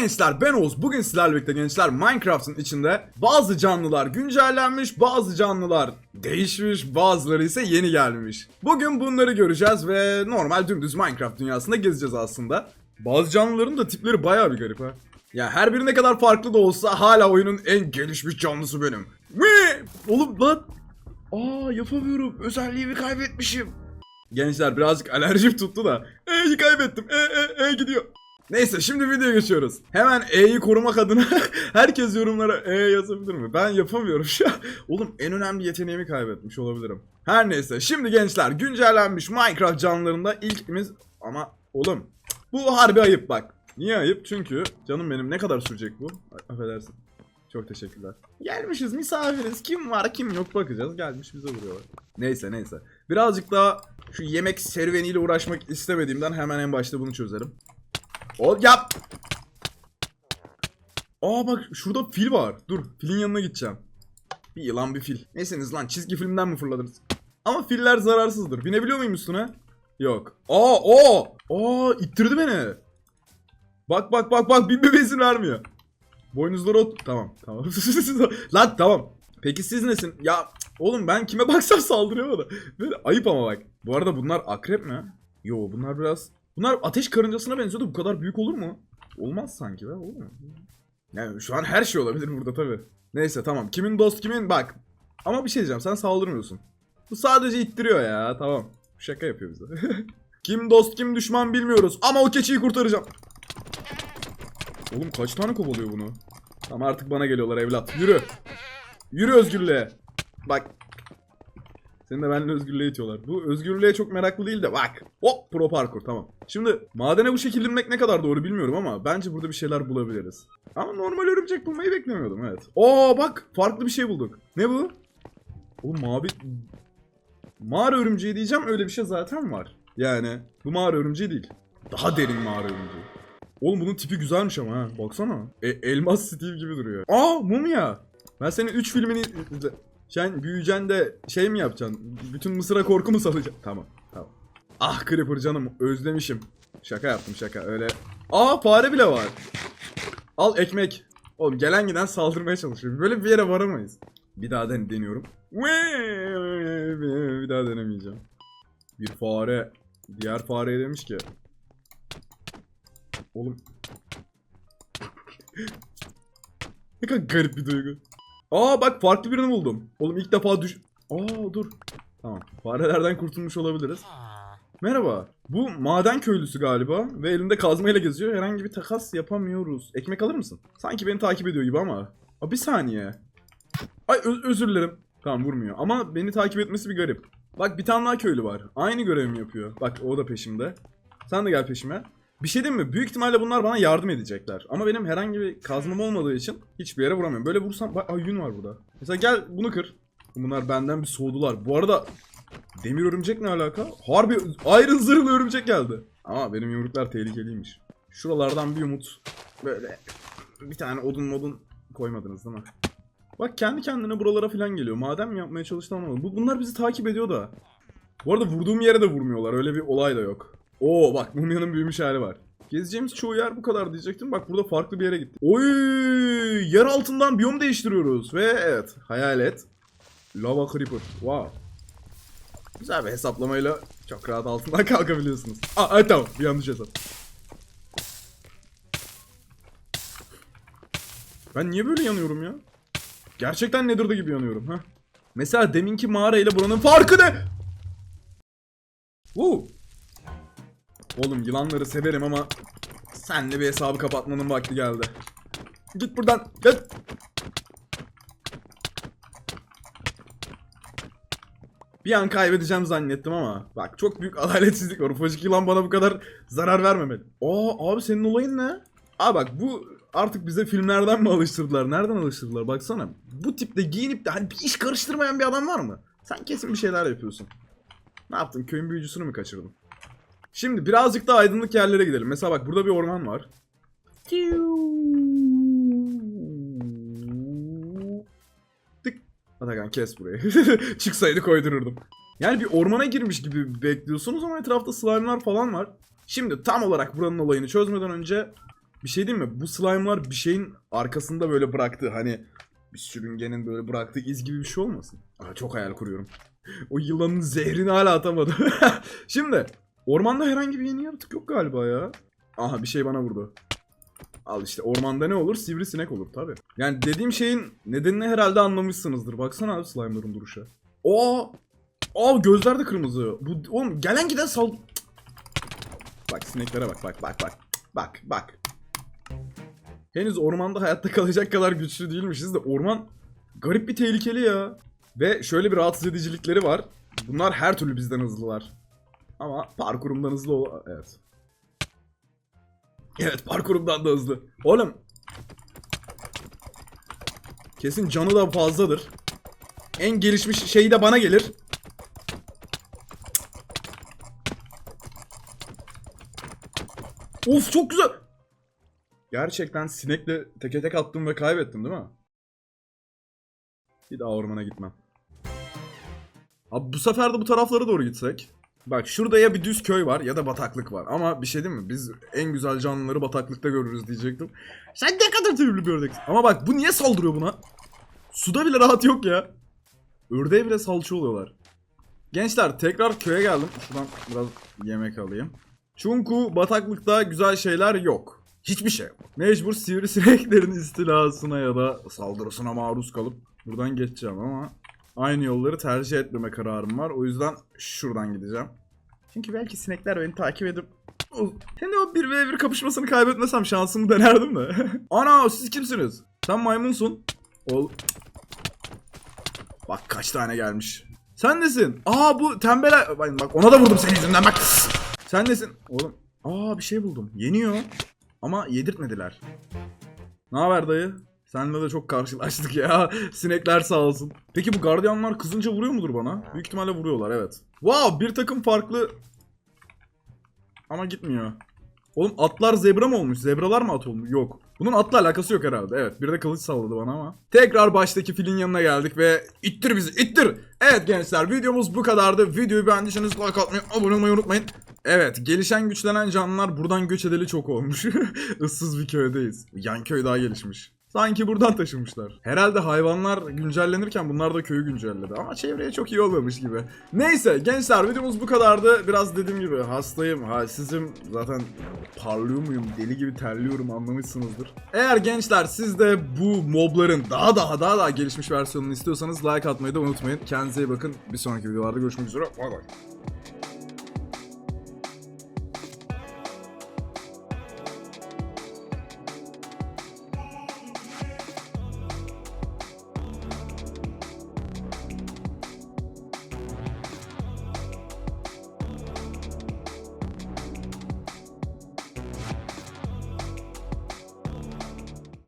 gençler ben Oğuz. Bugün sizlerle birlikte gençler Minecraft'ın içinde bazı canlılar güncellenmiş, bazı canlılar değişmiş, bazıları ise yeni gelmiş. Bugün bunları göreceğiz ve normal dümdüz Minecraft dünyasında gezeceğiz aslında. Bazı canlıların da tipleri bayağı bir garip ha. Ya her biri ne kadar farklı da olsa hala oyunun en gelişmiş canlısı benim. Mi? Oğlum lan. Aa yapamıyorum. Özelliğimi kaybetmişim. Gençler birazcık alerjim tuttu da. E'yi kaybettim. E, e, e gidiyor. Neyse şimdi videoya geçiyoruz. Hemen E'yi korumak adına herkes yorumlara E yazabilir mi? Ben yapamıyorum şu an. Oğlum en önemli yeteneğimi kaybetmiş olabilirim. Her neyse şimdi gençler güncellenmiş Minecraft canlılarında ilkimiz ama oğlum bu harbi ayıp bak. Niye ayıp? Çünkü canım benim ne kadar sürecek bu? Ay, Affedersin. Çok teşekkürler. Gelmişiz misafiriz. Kim var kim yok bakacağız. Gelmiş bize vuruyorlar. Neyse neyse. Birazcık daha şu yemek serüveniyle uğraşmak istemediğimden hemen en başta bunu çözerim. O yap. Aa bak şurada fil var. Dur filin yanına gideceğim. Bir yılan bir fil. Neyseniz lan çizgi filmden mi fırladınız? Ama filler zararsızdır. Binebiliyor muyum üstüne? Yok. Aa o. Aa ittirdi beni. Bak bak bak bak bir bebesin vermiyor. Boynuzları ot. Tamam tamam. lan tamam. Peki siz nesin? Ya oğlum ben kime baksam saldırıyor bana. Böyle ayıp ama bak. Bu arada bunlar akrep mi? Yo bunlar biraz... Bunlar ateş karıncasına benziyordu. Bu kadar büyük olur mu? Olmaz sanki be. Olur mu? Yani şu an her şey olabilir burada tabi. Neyse tamam. Kimin dost kimin? Bak. Ama bir şey diyeceğim. Sen saldırmıyorsun. Bu sadece ittiriyor ya. Tamam. Şaka yapıyor bize. kim dost kim düşman bilmiyoruz. Ama o keçiyi kurtaracağım. Oğlum kaç tane kovalıyor bunu? Tamam artık bana geliyorlar evlat. Yürü. Yürü özgürlüğe. Bak. Seni de benimle özgürlüğe itiyorlar. Bu özgürlüğe çok meraklı değil de bak. Hop pro parkur tamam. Şimdi madene bu şekilde inmek ne kadar doğru bilmiyorum ama bence burada bir şeyler bulabiliriz. Ama normal örümcek bulmayı beklemiyordum evet. Oo bak farklı bir şey bulduk. Ne bu? Oğlum mavi... Mağara örümceği diyeceğim öyle bir şey zaten var. Yani bu mağara örümceği değil. Daha derin mağara örümceği. Oğlum bunun tipi güzelmiş ama ha. Baksana. E, elmas Steve gibi duruyor. Aa mumya. Ben senin 3 filmini izle- Sen büyüyeceksin de şey mi yapacaksın? Bütün Mısır'a korku mu salacaksın? Tamam. Tamam. Ah Creeper canım özlemişim. Şaka yaptım şaka öyle. Aa fare bile var. Al ekmek. Oğlum gelen giden saldırmaya çalışıyor. Böyle bir yere varamayız. Bir daha den deniyorum. Bir daha denemeyeceğim. Bir fare diğer fareye demiş ki Oğlum. ne kadar garip bir duygu. Aa bak farklı birini buldum. Oğlum ilk defa düş... Aa dur. Tamam. Farelerden kurtulmuş olabiliriz. Merhaba. Bu maden köylüsü galiba ve elinde kazmayla geziyor. Herhangi bir takas yapamıyoruz. Ekmek alır mısın? Sanki beni takip ediyor gibi ama. Aa, bir saniye. Ay özür dilerim. Tamam vurmuyor. Ama beni takip etmesi bir garip. Bak bir tane daha köylü var. Aynı görevimi yapıyor. Bak o da peşimde. Sen de gel peşime. Bir şey diyeyim mi? Büyük ihtimalle bunlar bana yardım edecekler. Ama benim herhangi bir kazmam olmadığı için hiçbir yere vuramıyorum. Böyle vursam... Ay yün var burada. Mesela gel bunu kır. Bunlar benden bir soğudular. Bu arada demir örümcek ne alaka? Harbi iron zırhlı örümcek geldi. Ama benim yumruklar tehlikeliymiş. Şuralardan bir umut. Böyle bir tane odun modun koymadınız değil mi? Bak kendi kendine buralara falan geliyor. Madem yapmaya çalıştı anlamadım. Bu, bunlar bizi takip ediyor da. Bu arada vurduğum yere de vurmuyorlar. Öyle bir olay da yok. Oo bak mumyanın büyümüş hali var. Gezeceğimiz çoğu yer bu kadar diyecektim. Bak burada farklı bir yere gittik. Oy yer altından biyom değiştiriyoruz. Ve evet hayalet. Lava Creeper. Wow. Güzel bir hesaplamayla çok rahat altından kalkabiliyorsunuz. Aa, ay, tamam yanlış hesap. Ben niye böyle yanıyorum ya? Gerçekten Nether'da gibi yanıyorum ha. Mesela deminki mağara ile buranın farkı ne? Woo. Oğlum yılanları severim ama senle bir hesabı kapatmanın vakti geldi. Git buradan. Git. Bir an kaybedeceğim zannettim ama bak çok büyük adaletsizlik var. Ufacık yılan bana bu kadar zarar vermemeli. Aa abi senin olayın ne? Aa bak bu artık bize filmlerden mi alıştırdılar? Nereden alıştırdılar? Baksana. Bu tipte giyinip de hani bir iş karıştırmayan bir adam var mı? Sen kesin bir şeyler yapıyorsun. Ne yaptın? Köyün büyücüsünü mü kaçırdın? Şimdi birazcık daha aydınlık yerlere gidelim. Mesela bak burada bir orman var. Tık. Atakan kes burayı. Çıksaydı koydururdum. Yani bir ormana girmiş gibi bekliyorsunuz ama etrafta slime'lar falan var. Şimdi tam olarak buranın olayını çözmeden önce Bir şey değil mi? Bu slime'lar bir şeyin arkasında böyle bıraktığı hani bir sürüngenin böyle bıraktığı iz gibi bir şey olmasın? Aa, çok hayal kuruyorum. o yılanın zehrini hala atamadım. Şimdi ormanda herhangi bir yeni yaratık yok galiba ya. Aha bir şey bana vurdu. Al işte ormanda ne olur? Sivrisinek olur tabi. Yani dediğim şeyin nedenini herhalde anlamışsınızdır. Baksana abi slime'ların duruşa. Oo! Aa gözler de kırmızı. Bu oğlum gelen giden sal... Bak sineklere bak bak bak bak. Bak bak. Henüz ormanda hayatta kalacak kadar güçlü değilmişiz de orman garip bir tehlikeli ya. Ve şöyle bir rahatsız edicilikleri var. Bunlar her türlü bizden hızlılar. Ama parkurumdan hızlı ol... Evet. Evet parkurumdan da hızlı. Oğlum. Kesin canı da fazladır. En gelişmiş şey de bana gelir. Of çok güzel. Gerçekten sinekle teke tek attım ve kaybettim değil mi? Bir daha ormana gitmem. Abi bu sefer de bu taraflara doğru gitsek. Bak şurada ya bir düz köy var ya da bataklık var. Ama bir şey değil mi? Biz en güzel canlıları bataklıkta görürüz diyecektim. Sen ne kadar türlü bir ördeksin. Ama bak bu niye saldırıyor buna? Suda bile rahat yok ya. Ördeğe bile salça oluyorlar. Gençler tekrar köye geldim. Şuradan biraz yemek alayım. Çünkü bataklıkta güzel şeyler yok. Hiçbir şey yok. Mecbur sivrisineklerin istilasına ya da saldırısına maruz kalıp buradan geçeceğim ama aynı yolları tercih etmeme kararım var. O yüzden şuradan gideceğim. Çünkü belki sinekler beni takip edip hem de o 1v1 kapışmasını kaybetmesem şansımı denerdim de. Ana siz kimsiniz? Sen maymunsun. Ol. Bak kaç tane gelmiş. Sen nesin? Aa bu tembel... Bak ona da vurdum senin yüzünden bak. Sen nesin? Oğlum. Aa bir şey buldum. Yeniyor. Ama yedirtmediler. Ne haber dayı? Seninle de çok karşılaştık ya. Sinekler sağ olsun. Peki bu gardiyanlar kızınca vuruyor mudur bana? Büyük ihtimalle vuruyorlar evet. Wow bir takım farklı... Ama gitmiyor. Oğlum atlar zebra mı olmuş? Zebralar mı at olmuş? Yok. Bunun atla alakası yok herhalde. Evet bir de kılıç salladı bana ama. Tekrar baştaki filin yanına geldik ve ittir bizi ittir. Evet gençler videomuz bu kadardı. Videoyu beğendiyseniz like atmayı, abone olmayı unutmayın. Evet gelişen güçlenen canlılar buradan göç edeli çok olmuş. Issız bir köydeyiz. Yan köy daha gelişmiş. Sanki buradan taşınmışlar. Herhalde hayvanlar güncellenirken bunlar da köyü güncelledi. Ama çevreye çok iyi olmamış gibi. Neyse gençler videomuz bu kadardı. Biraz dediğim gibi hastayım, halsizim. Zaten parlıyor muyum, deli gibi terliyorum anlamışsınızdır. Eğer gençler siz de bu mobların daha daha daha daha gelişmiş versiyonunu istiyorsanız like atmayı da unutmayın. Kendinize iyi bakın. Bir sonraki videolarda görüşmek üzere. Bay bay.